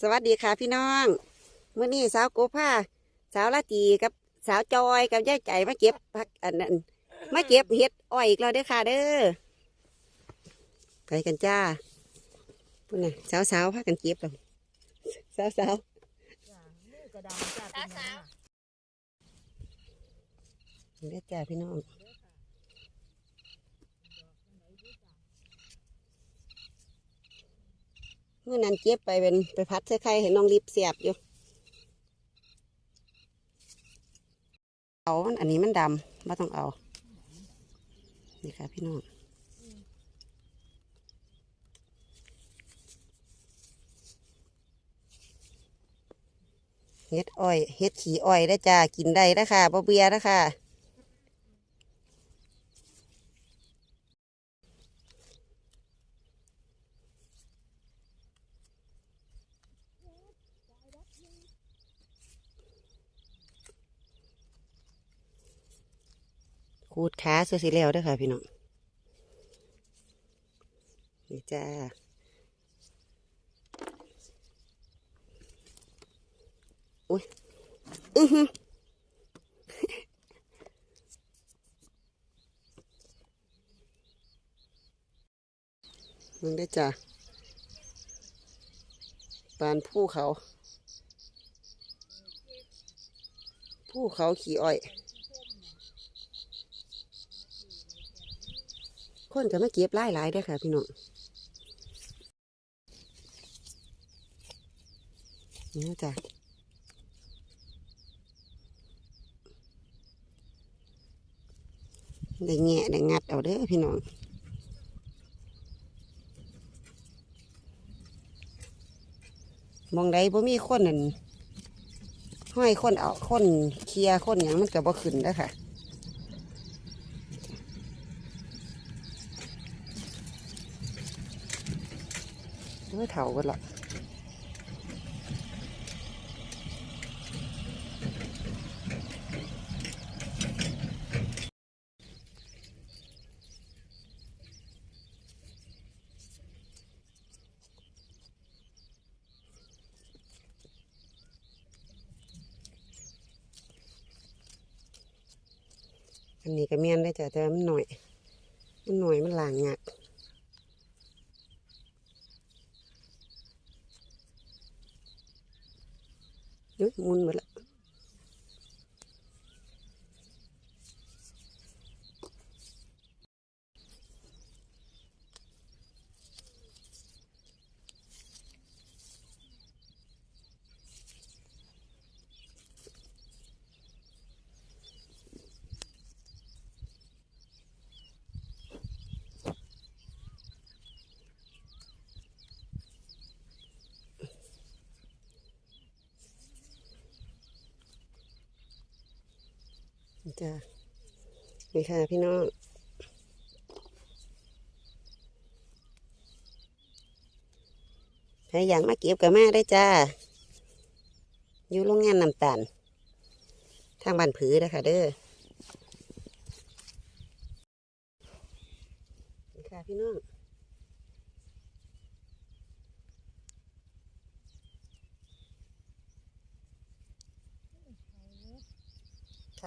สวัสดีค่ะพี่น้องเมื่อนี้สาวโกผ้าสาวละตีกับสาวจอยกับย่าใจมาเก็บผักอันนั้นมาเก็บเห็ดอ้อยอีกแล้วเด้อค่ะเด้อไปกันจ้าพุ่นน่ะสาวสาวๆพากันเก็บแล้วสาวสาวกระดำจ้าเป็นยังไงๆเด้อจ้าพี่น้อง เมื่อนั้นเก็บไปเป็นไปพัดใส่ไข่เห็นน้องลิบเสียบอยู่เอาอันนี้มันดำไม่ต้องเอา นี่ค่ะพี่น้องเฮ็ดอ้อยเฮ็ดขี้อ้อยได้จ้ากินได้นะค่ะบ่เบื่อนะค่ะ ขูดขาสุดสิแล้วด้อค่ะ พี่น้อง นี่จ้าอุ้ยอือมึงได้จ้ะปานผู้เขา ผู้เขาขี่อ้อย คนจะมาเก็บไล่หลายได้ค่ะ พี่น้องนี่จ้ะได้แงะได้งัดเอาเด้อพี่น้องมองใดบ่มีคนนั่นห้อยคนเอาคนเคลียร์คนหยังมันก็บ่ขึ้นเด้ค่ะ เด้อเถ่ากันละอันนี้ก็แม่นได้อจ้ะแต่มันหน่อย มันหน่อยมันหลางยาก นึกมุ จ้ะนี่ค่ะพี่น้องใครอยากมาเก็บกับแมาได้จ้า อยู่โรงงานน้ำตาล ทางบ้านผือนะคะเด้อดีค่ะพี่น้อง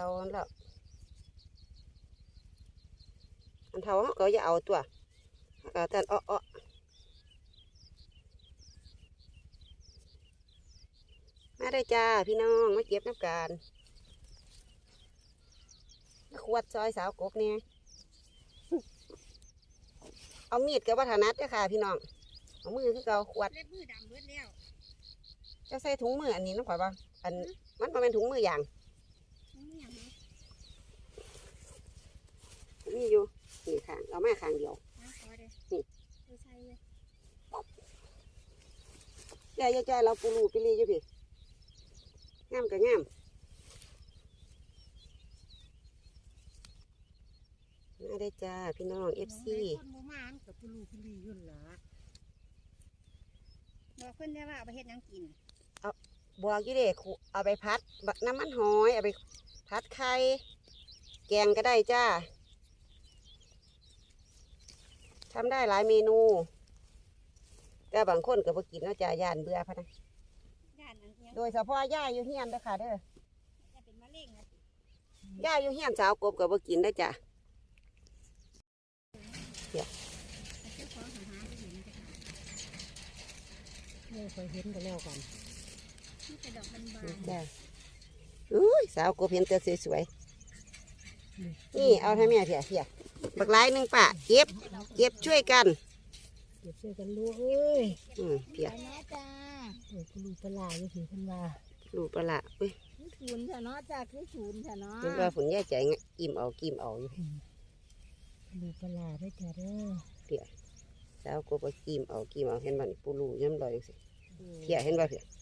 าแล้วอันเท่าเขาก็อย่าเอาตัวเขาก็แต่อ้ออ้อมาได้จ้าพี่น้องมาเก็บน้ำกันขวดซอยสาวกกเนี่ยเอามีดกับวัฒนัดเด้อค่ะ พี่น้อง เอามือคือเกาขวดเล็บมือดำเบิดแล้วจะใส่ถุงมืออันนี้น้องข่อยบ่อันมันบ่เป็นถุงมืออย่าง มันไม่อย่างนี้นี่อยู่นี่ข้างเอามาข้างเดียวนะขอเด้นี่ดูใส่เลยยายยายเราปูรูปิลีอยู่พี่งามกับงามมาได้จ้าพี่น้องเอฟซีคนบ่มามันกับผู้ลูกผู้ลียุ่นล่ะบอกเพิ่นได้ว่าเอาไปเฮ็ดหยังกินบอกอยู่เด็กเอาไปพัดบักน้ำมันหอย เอาไป พัดไข่แกงก็ได้จ้าทำได้หลายเมนู แต่บางคนก็บ่กินเนาะจ้าย่านเบื่อพะนะานอันเนี้ยโดยเฉพาะย่าอยู่เฮียนเด้อค่ะเด้อจะเป็นมะเร็งนะย่าอยู่เฮียนสาวกบก็บ่กินได้อจ้ะเจ้าของหาหาไปเห็นจะขาดไม่เคยเห็นกันแล้วกันนี่แต่ดอกบานนี่จ้ะ อุ้ยสาวกบเห็นแต่สวยๆนี่เอาให้แม่เถียเถียบักหลายหนึงป่ะเก็บ เก็บช่วยกันเก็บช่วยกันลูกเอ้ยอืมเถียๆนะจ้าโอ้ยคุณลูกปลาอยู่สิคุณว่าลูกปลาละอุ้ยคือศูนย์เถอะเนาะจ้าคือศูนย์เถอะเนาะเห็นว่าฝนแย่ใจงะอิ่มเอากิมเอาอยู่ลูกปลาได้จ้ะเด้อสาวกบก็กิมเอากิมเอาเห็นบ่นี่ปูรูย้ำลอยจังซี่เถียเห็นบ่เถียเบิ่งนี่เขา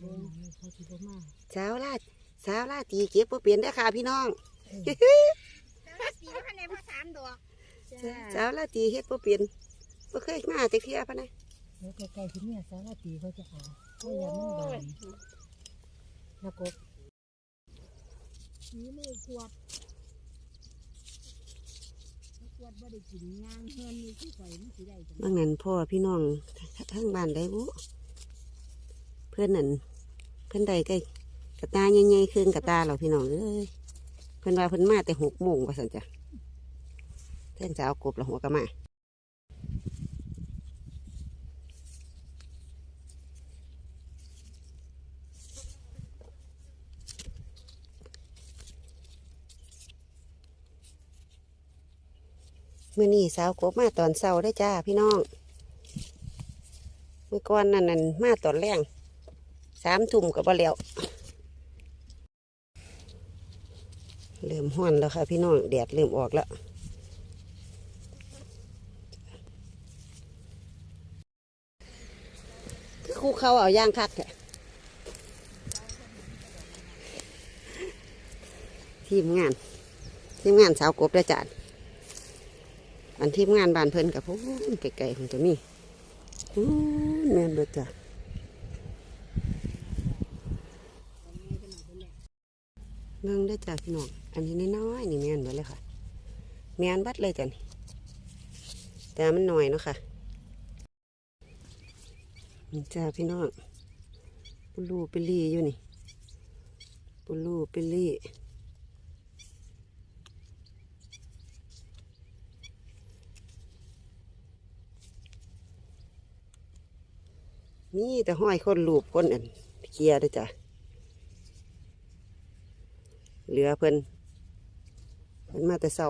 สิบ่มาสาวลาดสาวลาตีเก็บบ่เปลี่ยนได้อค่ะพี่น้องแล้วสีก็คะแนนพอสามดอกจ้าสาวลาตีเฮ็ดบ่เปลี่ยนบ่เคยมาจักเที่ยพะนะเดี๋ยวใกล้ๆที่เนี่ยสารตีเขาจะเอาเขาอยามันบานแล้วก็สีมือกวดกวดบ่ได้กินย่างเฮือนนี่คือข่อยมันสิได้จังบางนั้นพ่อพี่น้องทั้งบ้านได้บุเพื่อนนั่น เพื่อนใดใกล้กระตาใหญ่ๆคืนกระตาเราพี่น้องเอ้ยเพื่อนว่าเพื่อนมาแต่หกโมงว่าสันจ้ะเพื่อนจะเอากบละหัวกะมามื่อนี้สาวกบมาตอนเช้าได้จ้าพี่น้อง เมื่อก่อนนั่นนั่นมาตอนแรง สามทุ่มกับบ่แล้วเริ่มห้อนแล้วค่ะพี่น้องแดดเริ่มออกแล้วคือครูเขาเอาย่างคักแท้ทีมงาน ทีมงานสาวกบได้จานอันทีมงานบานเพิ่นกับพูนไกลๆมันจะมีพูนแม่นเบิดจ้ะ เมืองได้จ้ะพี่น้องอันนี้น้อยนี่แมนเบิดเลยค่ะ แมนบัดเลยจ้ะนี่แต่มันหน่อยเนาะค่ะนี่จ้าพี่น้องปูรูเปลี่อยู่นี่ปูรูเปลี่มีแต่ห้อยคนรูปคนอันเคลียร์ด้วยจ้ะ เหลือเพิ่นเพิ่นมาแต่เศร้า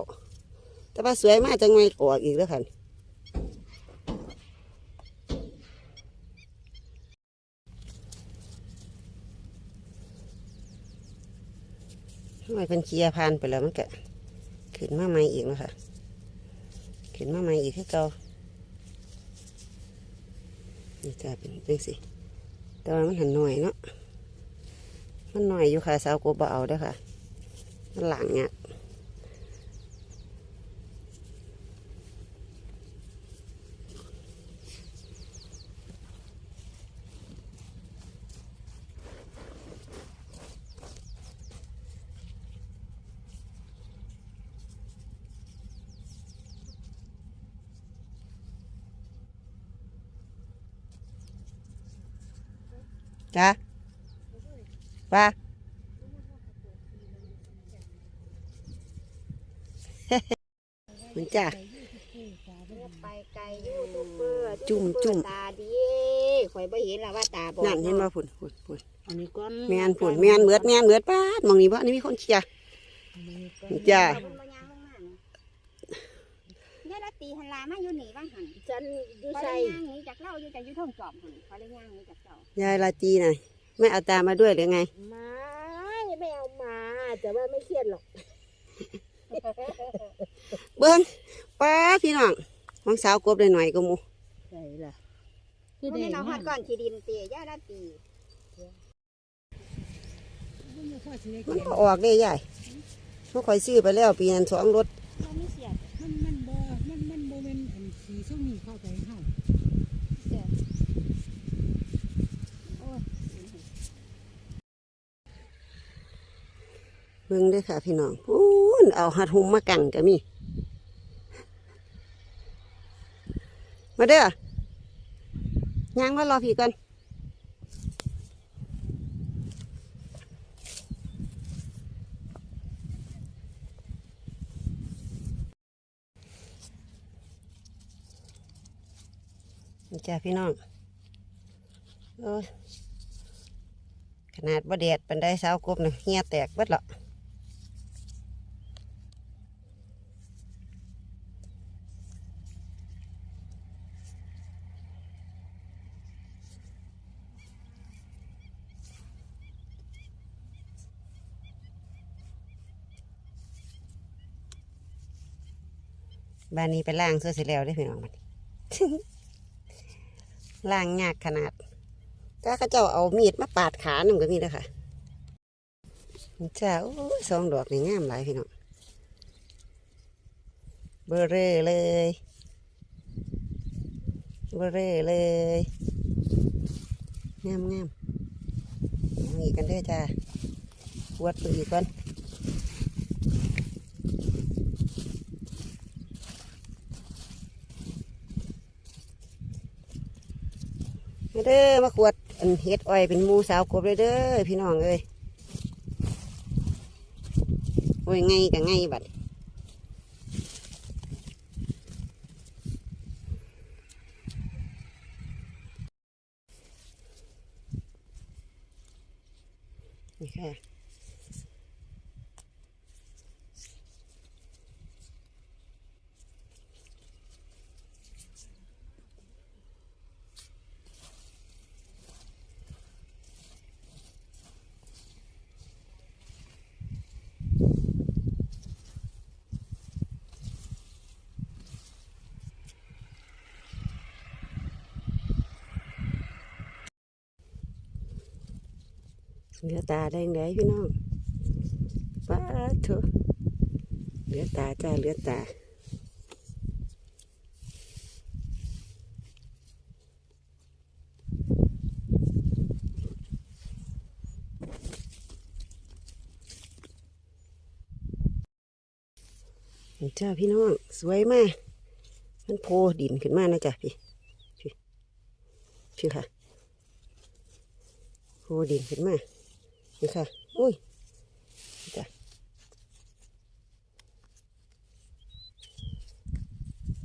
แต่ว่าสวยมากจังไงออกอีกแล้วค่ะทำไมเพิ่นเคลียร์ผ่านไปแล้วมันก็ขึ้นมาใหม่อีกนะคะขึ้นมาใหม่อีกให้เก่านี่จะเป็นจังสิแต่ว่ามันหันหน่อยเนาะมันหน่อยอยู่ค่ะสาวกบเอาเด้อค่ะ มันหลังเนี่ยจ้าว่า มันจ้าไปไกลยูทูบเบอร์จุ่มจุ่มตาดีข่อยบ่เห็นแล้วว่าตาบอดนั่นเห็นว่าผุนผุนผุนอันนี้ก้อนแมนผุนแมนเบิดแมนเบิดป้าดมองนี่บ่อันนี้มีคนเคลียร์อันนี้ก้อนนี่จ้าเพิ่นบ่ย่างลงมาเนี่ยยายละตีหันลามาอยู่นี่บ้างหันฉันอยู่พอใส่ได้ย่างหนี้จากเล่าอยู่แต่อยู่ท่องจอมหันพอได้ย่างหนี้จากเจ้ายายลาจีน่ะไม่เอาตามาด้วยหรือไงมาไม่เอามาแต่ว่าไม่เครียดหรอก เบิ้งป้าพี่น้องมังสาวกบได้หน่อยก็หมูใส่ล่ะคือได้เอาฮอดก่อนที่ดินเตียยายละตีมันก็ออกได้ยายพวกคอยซื้อไปแล้วปีนั้นสองรถเราไม่เสียดมันมันบ่มันมันบ่เป็นอันสีส้มนี่เข้าไปเฮาเสียดโอ้ยเบิ้งเด้อค่ะพี่น้องพู นเอาหัดหุมมากันก็มี มาเด้อย่างมารอพี่ก่อนนี่จ้าพี่น้องโอ้ขนาดบ่แดดปันได้สาวกบเนี่ยเหี่ยแตกเบิดละ บ้านนี้ไปล่างเสื้อเสร็จแล้วได้พี่น้องมันล่างยากขนาดถ้าเขาเจ้าเอามีดมาปาดขาหนึ่งก็มีแล้วค่ะเจ้าสองดอกนี่งามหลายพี่น้องเบอร์เร่เลยเบอร์เร่เลยงามงามเอาอีกกันเด้อจ้าวัดไปอีกก่อน มาเด้อมาขวดอันเฮ็ดอ้อยเป็นมูสาวกบเลยเด้อพี่น้องเอ้ยโอ้ยไงกับไงบัดนี่ค่ะ เหลือตาแดงแดงพี่น้องป้าดเถอะเหลือตาจ้าเหลือตานี่จ้าพี่น้องสวยมาก มันโพดินขึ้นมานะจ๊ะพี่พี่พี่ค่ะโพดินขึ้นมา นี่ค่ะ อุ้ยจ้ะ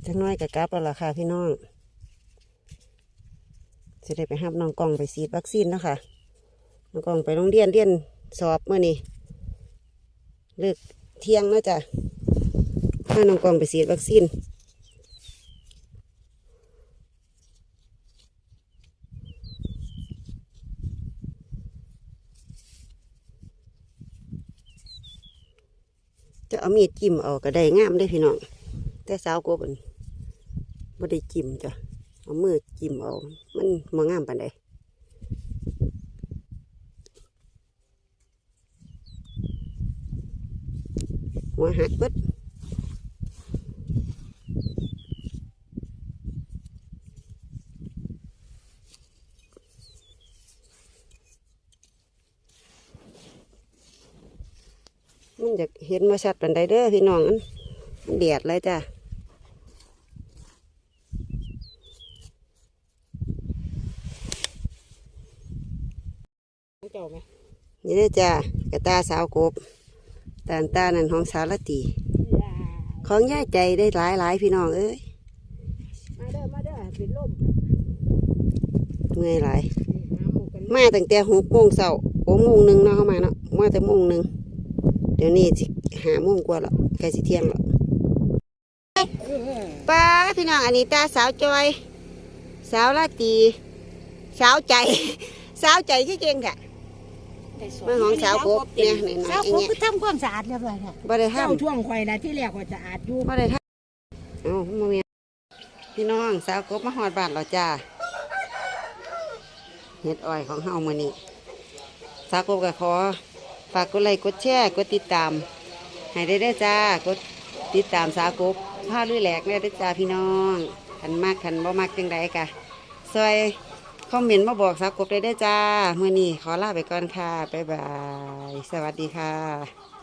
จังน้อยกับกลับแล้วล่ะค่ะพี่น้องจะได้ไปห้ามน้องกล้องไปฉีดวัคซีนแล้วค่ะน้องกล้องไปโรงเรียนเรียนสอบเมื่อนี้เลิกเที่ยงแล้วจ้ะพาน้องกองไปฉีดวัคซีน จะเอามีดจิ้มเอาก็ได้งามได้พี่น้อง แต่สาวกบมันไม่ได้จิ้มจ้ะ เอามือจิ้มเอา มันมางามปานใดหัวหักปึ๊ด มันอยากเห็นมาชัดปันใดเด้อพี่น้องมันมันแดดเลยจ้ะเจ้าไหมนี่เด้อจ้ะกระตาสาวกบตานตานั่นของสาวละตีของย่าใจได้หลายหลายๆพี่น้องเอ้ยมาเด้อมาเด้อเป็นลมเมื่อยหลายหาหมูกันมาตั้งแต่หกโมงเช้าหกโมงหนึ่งเนาะเข้ามาเนาะมาแต่โมงหนึ่ง เดี๋ยวนี้สิหาโมงกว่าแล้วใกล้สิเที่ยงแล้วป้าพี่น้องอันนี้ตาสาวจอย สาวลาตรีสาวใจ สาวใจที่เก่งค่ะเมื่อของสาวกบเนี่ยนี่น้อสาวยอย่างผมเงี้ยก็ทำความสะอาดเรียบร้อยแล้วบ่ได้เจ้าทำช่วงควายนะที่แรกว่าจะอาดอยู่บ่ได้ทำเอ้าโมเมนพี่น้องสาวกบมาหอดบ้านเราจ้าเฮ็ดอ้อยของเฮามื้อนี้สาวกบก็ขอ ฝากกดไลค์กดแชร์กดติดตามให้ได้ได้จ้ากดติดตามสาวกบผ้าลุยแหลกได้ได้จ้าพี่น้องขันมากขันบ่มากจังไดกะซอยคอมเมนต์มาบอกสาวกบได้ได้จ้ามื้อนี้ขอลาไปก่อนค่ะบ๊ายบาย สวัสดีค่ะ